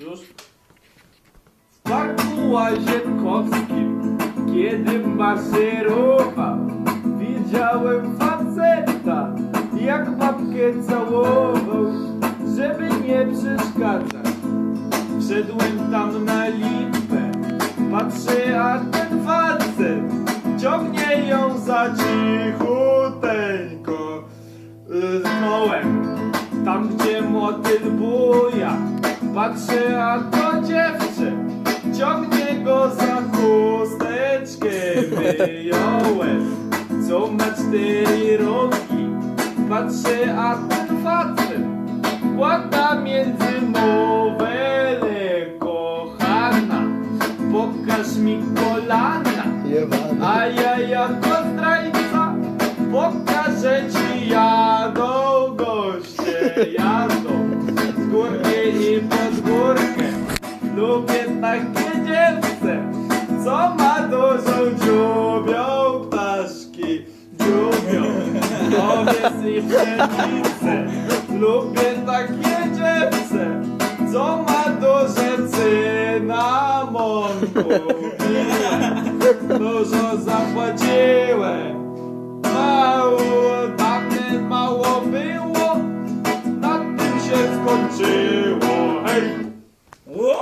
Już? W parku łazienkowskim, kiedy maszerował, widziałem faceta, jak babkę całował, żeby nie przeszkadzać. Wszedłem tam na lipę, patrzę, a ten facet ciągnie ją za cichuteńko. Znołem, tam gdzie motyl buja, patrzę, a to dziewczę ciągnie go za chusteczkę. Wyjąłem, co ma cztery rogi, patrzę, a ten facet Kłada między nowele kochana Pokaż mi kolana. A ja jako zdrajca Pokażę ci jadą goście Jadą z górki tak na gniedzielce, co ma dużą dziubią ptaszki. Dziubią, owiec i pszenice, lubię takie dziewce, co ma duże cynamonku. Dużo zapłaciłem, mało, takie mało było, na tym się skończyło. Hej!